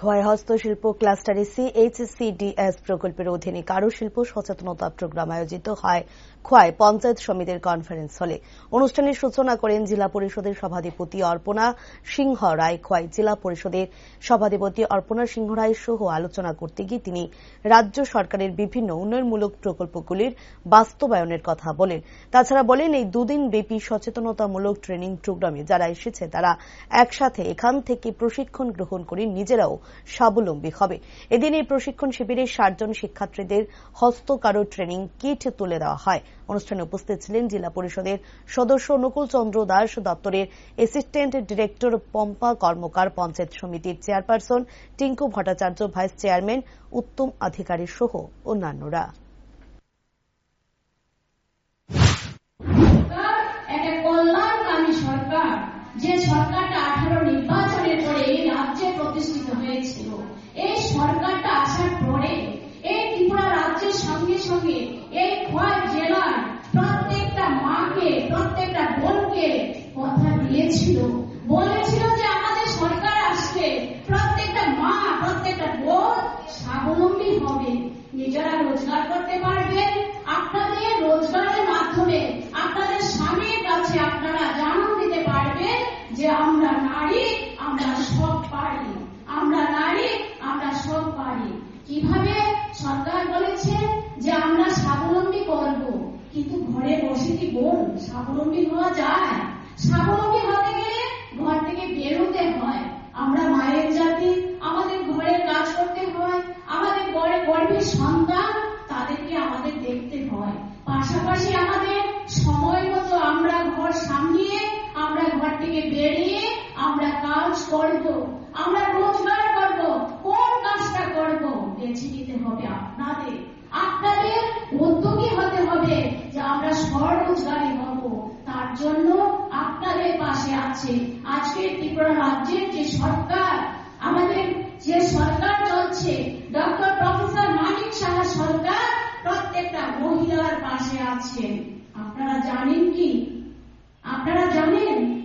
খোয়াই হস্তশিল্প ক্লাস্টারে সিএইচসিডিএস প্রকল্পের অধীনে কারুশিল্প সচেতনতা প্রোগ্রাম আয়োজিত হয় খোয়াই পঞ্চায়েত সমিতির কনফারেন্স হলে। অনুষ্ঠানের সূচনা করেন জেলা পরিষদের সভাধিপতি অর্পণা সিংহ রায় খোয়াই জেলা পরিষদের সভাধিপতি অর্পণা সিংহ রায় সহ আলোচনা করতে গিয়ে তিনি রাজ্য সরকারের বিভিন্ন উন্নয়নমূলক প্রকল্পগুলির বাস্তবায়নের কথা বলেন। তাছাড়া বলেন, এই দুদিন ব্যাপী সচেতনতামূলক ট্রেনিং প্রোগ্রামে যারা এসেছে, তারা একসাথে এখান থেকে প্রশিক্ষণ গ্রহণ করে নিজেরাও স্বাবলম্বী হবে। এদিন এই প্রশিক্ষণ শিবিরে ষাটজন শিক্ষার্থীদের হস্তকারু ট্রেনিং কিট তুলে দেওয়া হয়। অনুষ্ঠানে উপস্থিত ছিলেন জেলা পরিষদের সদস্য নকুল চন্দ্র দাস দপ্তরের অ্যাসিস্ট্যান্ট ডিরেক্টর পম্পা কর্মকার, পঞ্চায়েত সমিতির chairperson Tinku Bhattacharya, vice chairman Uttam Adhikari সহ অন্যান্যরা। যে সরকারটা আঠারো নির্বাচনের পরে এই রাজ্যে প্রতিষ্ঠিত হয়েছিল এই সরকারটা আসার পরে এই ত্রিপুরা রাজ্যের সঙ্গে সঙ্গে এই খোয়াই জেলার প্রত্যেকটা মাকে প্রত্যেকটা বোনকে কথা দিয়েছিল বলেছিল যে আমাদের সরকার আসলে প্রত্যেকটা মা প্রত্যেকটা বোন স্বাবলম্বী হবে। নিজেরা রোজগার করতে পারবেন আপনাদের রোজগারের মাধ্যমে। আপনাদের স্বামীর কাছে আপনারা জানান দিতে পারবেন যে আমরা নারী, আমরা সব পারি। আমরা নারী, আমরা সব পারি। কীভাবে? সরকার বলেছে যে আমরা স্বাবলম্বী করব। কিন্তু ঘরে বসে কি বোন স্বাবলম্বী হওয়া যায়। স্বাবলম্বী হতে গেলে ঘর থেকে বেরোতে হয় আমরা মায়ের জাতি আমাদের ঘরে কাজ করতে হয় আমাদের ঘরে গর্ভের সন্তান তাদেরকে আমাদের দেখতে হয়। পাশাপাশি আমাদের সময় মতো আমরা ঘর সামলিয়ে, আমরা ঘর থেকে বেরিয়ে আমরা কাজ করব। আমরা রোজগার করব, কোন কাজটা করব, বেছে নিতে হবে আপনাদের। আপনাদের উদ্যোগী হতে হবে যে আমরা স্বরোজগারী হব। তার জন্য আপনাদের পাশে আছে। আজকে ত্রিপুরা রাজ্যের যে সরকার আমাদের যে সরকার চলছে ডক্টর প্রফেসর মানিক সাহা সরকার প্রত্যেকটা পাশে আছেন। আপনারা জানেন কি? আপনারা জানেন